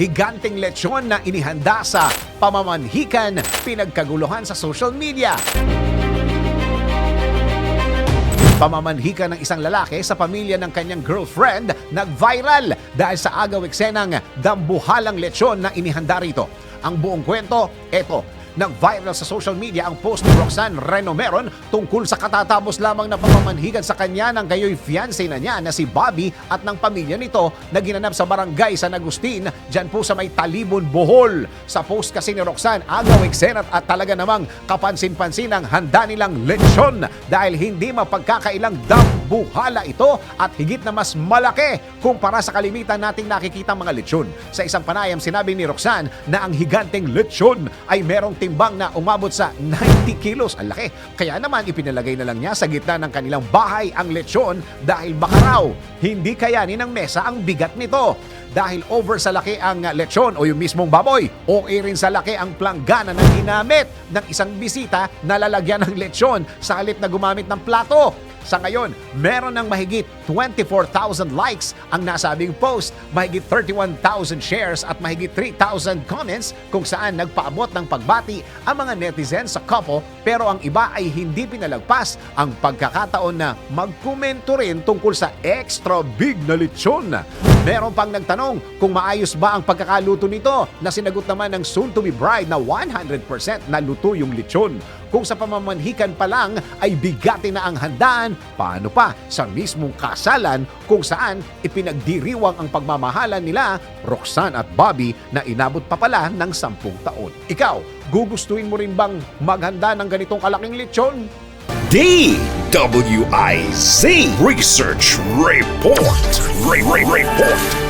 higanting lechon na inihanda sa pamamanhikan pinagkaguluhan sa social media. Pamamanhika ng isang lalaki sa pamilya ng kanyang girlfriend nag-viral dahil sa agaw eksenang dambuhalang lechon na inihanda rito. Ang buong kwento, eto, Nag-viral sa social media ang post ni Roxanne Renomeron tungkol sa katatapos lamang na pamamanhigan sa kanya ng gayoy fiancé na niya na si Bobby at ng pamilya nito na ginanap sa barangay San Agustin dyan po sa may Talibon, Bohol. Sa post kasi ni Roxanne, agaw eksenat at talaga namang kapansin-pansin ang handa nilang lechon dahil hindi mapagkakailang dambuhala ito at higit na mas malaki kumpara sa kalimitan nating nakikita mga lechon. Sa isang panayam, sinabi ni Roxanne na ang higanteng lechon ay merong timbang na umabot sa 90 kilos. Ang laki. Kaya naman ipinalagay na lang niya sa gitna ng kanilang bahay ang lechon dahil baka raw hindi kayanin ng mesa ang bigat nito. Dahil over sa laki ang lechon o yung mismong baboy o rin sa laki ang planggana na ginamit ng isang bisita na lalagyan ng lechon sa halip na gumamit ng plato. Sa ngayon, meron ng mahigit 24,000 likes ang nasabing post, mahigit 31,000 shares at mahigit 3,000 comments kung saan nagpaabot ng pagbati ang mga netizens sa couple pero ang iba ay hindi pinalagpas ang pagkakataon na magkomento rin tungkol sa extra big na lechon. Meron pang nagtanong kung maayos ba ang pagkakaluto nito na sinagot naman ng soon-to-be bride na 100% na luto yung lechon. Kung sa pamamanhikan pa lang ay bigati na ang handaan, paano pa sa mismong kasalan kung saan ipinagdiriwang ang pagmamahalan nila, Roxanne at Bobby na inabot pa pala ng sampung taon. Ikaw, gugustuhin mo rin bang maghanda ng ganitong kalaking lechon? DWIZ Research Report. Re- Re- Report.